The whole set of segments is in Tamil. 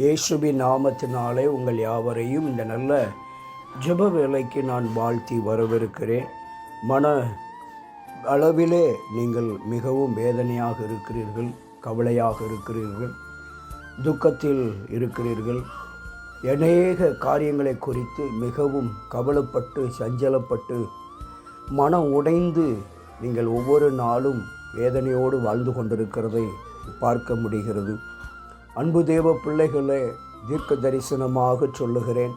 இயேசுவின் நாமத்தினாலே உங்கள் யாவரையும் இந்த நல்ல ஜெப வேலைக்கு நான் வாழ்த்தி வரவிருக்கிறேன் மன அளவிலே நீங்கள் மிகவும் வேதனையாக இருக்கிறீர்கள் கவலையாக இருக்கிறீர்கள் துக்கத்தில் இருக்கிறீர்கள். அநேக காரியங்களை குறித்து மிகவும் கவலைப்பட்டு சஞ்சலப்பட்டு மனம் உடைந்து நீங்கள் ஒவ்வொரு நாளும் வேதனையோடு வாழ்ந்து கொண்டிருக்கிறதை பார்க்க முடிகிறது. அன்பு தேவ பிள்ளைகளே தீர்க்க தரிசனமாக சொல்லுகிறேன்.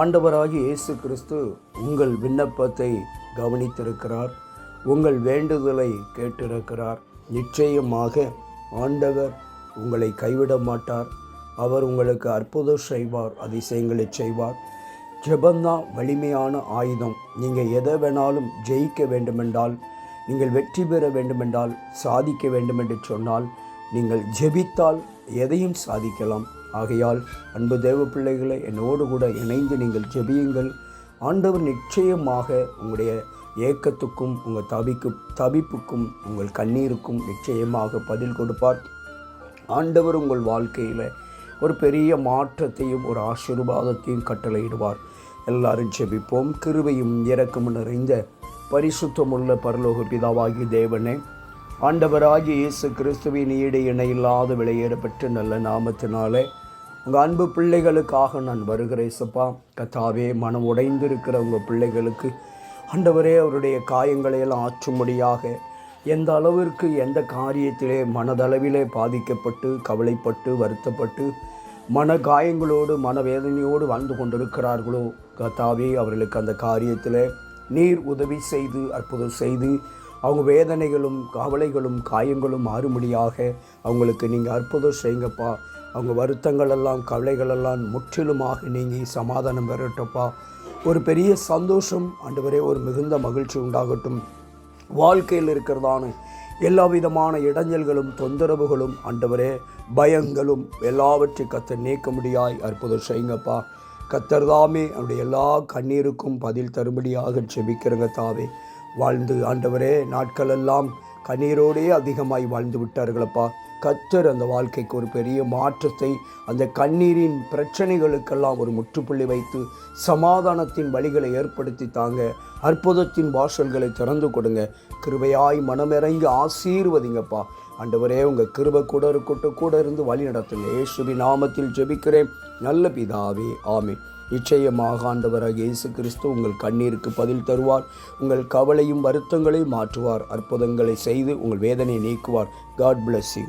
ஆண்டவராகி இயேசு கிறிஸ்து உங்கள் விண்ணப்பத்தை கவனித்திருக்கிறார். உங்கள் வேண்டுதலை கேட்டிருக்கிறார். நிச்சயமாக ஆண்டவர் உங்களை கைவிட மாட்டார். அவர் உங்களுக்கு அற்புதம் செய்வார் அதிசயங்களை செய்வார். ஜெபந்தான் வலிமையான ஆயுதம். நீங்கள் எதை வேணாலும் ஜெயிக்க வேண்டுமென்றால் நீங்கள் வெற்றி பெற வேண்டுமென்றால் சாதிக்க வேண்டுமென்று சொன்னால் நீங்கள் ஜெபித்தால் எதையும் சாதிக்கலாம். ஆகையால் அன்பு தேவ பிள்ளைகளை என்னோடு கூட இணைந்து நீங்கள் ஜெபியுங்கள். ஆண்டவர் நிச்சயமாக உங்களுடைய ஏக்கத்துக்கும் உங்கள் தவிக்கு தவிப்புக்கும் உங்கள் கண்ணீருக்கும் நிச்சயமாக பதில் கொடுப்பார். ஆண்டவர் உங்கள் வாழ்க்கையில் ஒரு பெரிய மாற்றத்தையும் ஒரு ஆசீர்வாதத்தையும் கட்டளையிடுவார். எல்லாரும் ஜெபிப்போம். கிருவையும் இறக்கமும் நிறைந்த பரிசுத்தமுள்ள பரலோக பிதாவாகிய தேவனே ஆண்டவராகிய இயேசு கிறிஸ்துவின் ஈடு இணையில்லாத விலையேறப்பட்ட நல்ல நாமத்தினாலே உங்கள் அன்பு பிள்ளைகளுக்காக நான் வருகிறேன் சப்பா கத்தாவே மனம் உடைந்திருக்கிற உங்கள் பிள்ளைகளுக்கு ஆண்டவரே அவருடைய காயங்களை எல்லாம் ஆற்றும்படியாக எந்த அளவிற்கு எந்த காரியத்திலே மனதளவிலே பாதிக்கப்பட்டு கவலைப்பட்டு வருத்தப்பட்டு மன காயங்களோடு மனவேதனையோடு வாழ்ந்து கொண்டிருக்கிறார்களோ கத்தாவே அவர்களுக்கு அந்த காரியத்தில் நீர் உதவி செய்து அற்புதம் செய்து அவங்க வேதனைகளும் கவலைகளும் காயங்களும் மாறும்படியாக அவங்களுக்கு நீங்கள் அற்புதம் செய்யுங்கப்பா. அவங்க வருத்தங்கள் எல்லாம் முற்றிலுமாக நீங்கி சமாதானம் பெறட்டப்பா ஒரு பெரிய சந்தோஷம் ஆண்டவரே ஒரு மிகுந்த மகிழ்ச்சி உண்டாகட்டும். வாழ்க்கையில் இருக்கிறதான எல்லா விதமான இடைஞ்சல்களும் தொந்தரவுகளும் ஆண்டவரே பயங்களும் எல்லாவற்றை கத்த நீக்க முடியாய் அற்புதம் செய்யுங்கப்பா. கத்தர் தாமே அவருடைய எல்லா கண்ணீருக்கும் பதில் தரும்படியாக செபிக்கிறங்க தாவே. வாழ்ந்து ஆண்டவரே நாட்களெல்லாம் கண்ணீரோடே அதிகமாய் வாழ்ந்து விட்டார்களப்பா. கத்தர் அந்த வாழ்க்கைக்கு ஒரு பெரிய மாற்றத்தை அந்த கண்ணீரின் பிரச்சனைகளுக்கெல்லாம் ஒரு முற்றுப்புள்ளி வைத்து சமாதானத்தின் வழிகளை ஏற்படுத்தி தாங்க. அற்புதத்தின் வாசல்களை திறந்து கொடுங்க. கிருபையாய் மனமிறங்கி ஆசீர்வதிங்கப்பா. ஆண்டவரே உங்கள் கிருபை கூட இருக்கட்டும் கூட இருந்து வழி நடத்துங்க ஏசுபி நாமத்தில் ஜெபிக்கிறேன். நல்ல பிதாவே ஆமே நிச்சயமாக ஆண்டவராக இயேசு கிறிஸ்து உங்கள் கண்ணீருக்கு பதில் தருவார். உங்கள் கவலையும் வருத்தங்களையும் மாற்றுவார். அற்புதங்களை செய்து உங்கள் வேதனையை நீக்குவார். God bless you